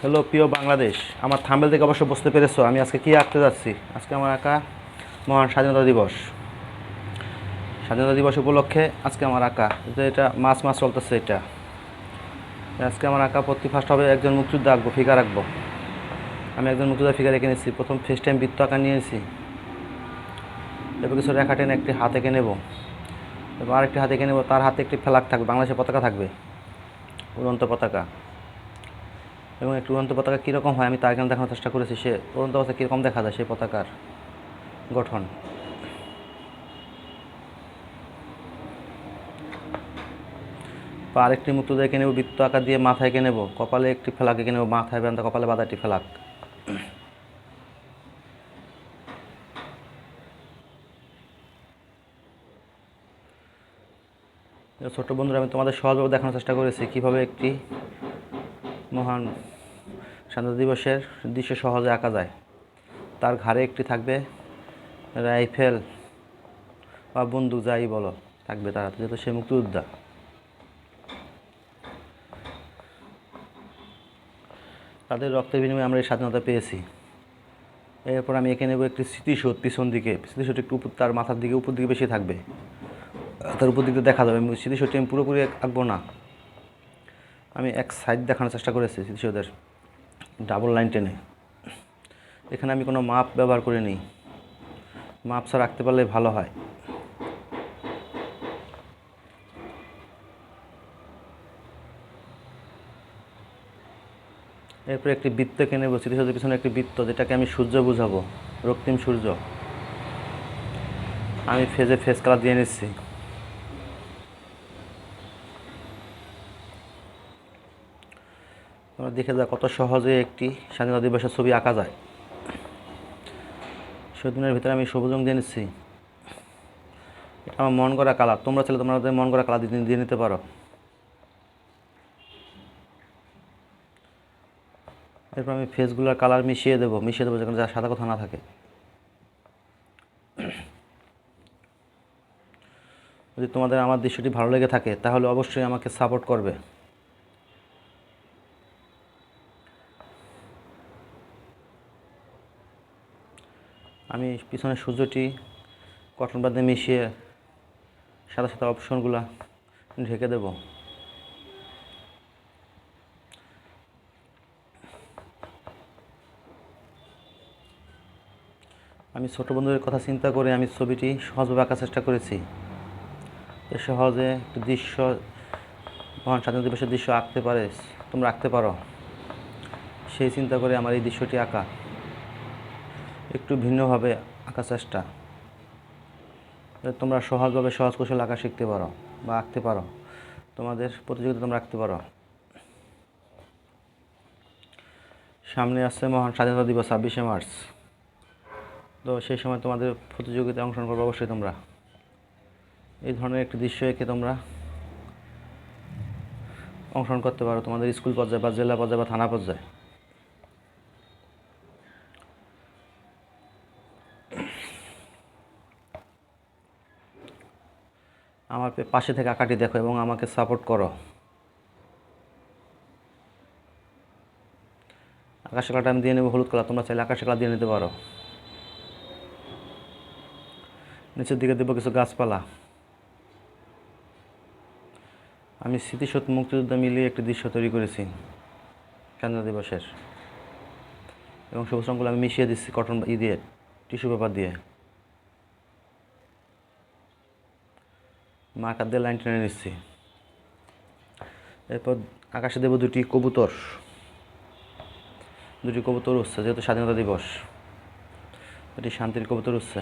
Hello, প্রিয় বাংলাদেশ, আমার thumbnail থেকে অবশ্য বুঝতে পেরেছ আমি আজকে কী আঁকতে যাচ্ছি? আজকে আমার আঁকা মহান স্বাধীনতা দিবস। স্বাধীনতা দিবস উপলক্ষে আজকে আমার আঁকা। এটা মাছ মাছ চলতেছে এটা। আজকে আমার আঁকা প্রতি ফার্স্ট হবে একজন মুক্তিযোদ্ধা আঁকবো, ফিগার আঁকবো। আমি একজন মুক্তিযোদ্ধা ফিগার এঁকে নিয়েছি, প্রথম ফার্স্ট টাইম বৃত্ত আঁকা নিয়েছি। এরপর কিছু রেখা টেনে একটি হাত এঁকে নেব। এবার আরেকটি হাত এঁকে নেব, তার হাতে একটি ফ্ল্যাগ থাকবে, বাংলাদেশের পতাকা থাকবে, উড়ন্ত পতাকা। এবং একটি উড়ন্ত পতাকা কীরকম হয় আমি তার এখানে দেখানোর চেষ্টা করেছি, সে উড়ন্ত পতাকা কীরকম দেখা যায় সেই পতাকার গঠন? বা আরেকটি মুক্তদা এঁকে নেব, বৃত্ত আকার দিয়ে মাথায় এঁকে নেব, কপালে একটি ফেলাক এঁকে নেব, মাথায় বেঁধা কপালে বাঁধা একটি ফেলাক। ছোট বন্ধুরা, আমি তোমাদের সহজভাবে দেখানোর চেষ্টা করেছি কীভাবে একটি মহান স্বাধীনতা দিবসের দৃশ্য সহজে আঁকা যায়। তার ঘাড়ে একটি থাকবে রাইফেল বা বন্দুক, যাই বলো, থাকবে তার হাতে, যেহেতু সে মুক্তিযোদ্ধা। তাদের রক্তের বিনিময়ে আমরা এই স্বাধীনতা পেয়েছি। এরপর আমি এঁকে নেব একটি স্মৃতিসৌধ পিছন দিকে। স্মৃতিসৌধ একটু উপর, তার মাথার দিকে, উপর দিকে বেশি থাকবে। তার উপর দিকে দেখা যাবে। স্মৃতিসৌধটি আমি পুরোপুরি আঁকবো না। আমি এক সাইড দেখানোর চেষ্টা করেছি শিশুদের ডাবল লাইন টেনে। এখানে আমি কোনো মাপ ব্যবহার করিনি মাপ ছাড়া রাখতে পারলে ভালো হয়। এরপরে একটি বৃত্ত এঁকে নেব স্মৃতিসৌধের পিছনে একটি বৃত্ত যেটাকে আমি সূর্য বুঝাবো, রক্তিম সূর্য। আমি ফেজে ফেস কালার দিয়ে নিচ্ছি। তোমরা দেখে যাও কত সহজে একটি স্বাধীনতা দিবসের ছবি আঁকা যায়। শহীদিনের ভিতরে আমি সবুজ রং দিয়ে নিচ্ছি এটা আমার মন করা কালার। তোমরা ছেলে তোমাদের মন করা কালার দিয়ে নিতে পারো। এরপর আমি ফেসগুলোর কালার মিশিয়ে দেবো। মিশিয়ে দেবো যেখানে যা সাদা কথা না থাকে। যদি তোমাদের আমার দৃশ্যটি ভালো লেগে থাকে, তাহলে অবশ্যই আমাকে সাপোর্ট করবে। আমি পিছনের সূর্যটি কটন বাদে মিশিয়ে সাদা সাদা অপশনগুলো ঢেকে দেব। আমি ছোট বন্ধুদের কথা চিন্তা করে আমি ছবিটি সহজভাবে আঁকার চেষ্টা করেছি। সহজে একটি দৃশ্য, মহান স্বাধীনতা দিবসের দৃশ্য আঁকতে পারে, তোমরা আঁকতে পারো। সেই চিন্তা করে আমার এই দৃশ্যটি আঁকা। একটু ভিন্নভাবে আঁকার চেষ্টা। তোমরা সহজভাবে সহজ কৌশল আঁকা শিখতে পারো বা আঁকতে পারো। তোমাদের প্রতিযোগিতা তোমরা আঁকতে পারো। সামনে আসছে মহান স্বাধীনতা দিবস, ছাব্বিশে মার্চ। তো সেই সময় তোমাদের প্রতিযোগিতায় অংশগ্রহণ করবে অবশ্যই তোমরা। এই ধরনের একটি দৃশ্য এঁকে তোমরা অংশগ্রহণ করতে পারো তোমাদের স্কুল পর্যায়ে বা জেলা পর্যায়ে বা থানা পর্যায়ে। আমার পাশে থেকে আঁকাটি দেখো এবং আমাকে সাপোর্ট করো। আকাশের কালারটা আমি দিয়ে নেব, হলুদ কালার। তোমরা চাইলে আকাশের কালার দিয়ে নিতে পারো। নিচের দিকে দেবো কিছু গাছপালা। আমি স্মৃতিসৌধ মুক্তিযুদ্ধ মিলিয়ে একটি দৃশ্য তৈরি করেছি স্বাধীনতা দিবসের। এবং সবুজ রঙগুলো আমি মিশিয়ে দিচ্ছি কটন ই দিয়ে, টিস্যু পেপার দিয়ে। মার্কার দিয়ে লাইন টেনে নিচ্ছি এরপর আকাশে দেব দুটি কবুতর। দুটি কবুতর উঠছে যেহেতু স্বাধীনতা দিবস। এটি শান্তির কবুতর উঠছে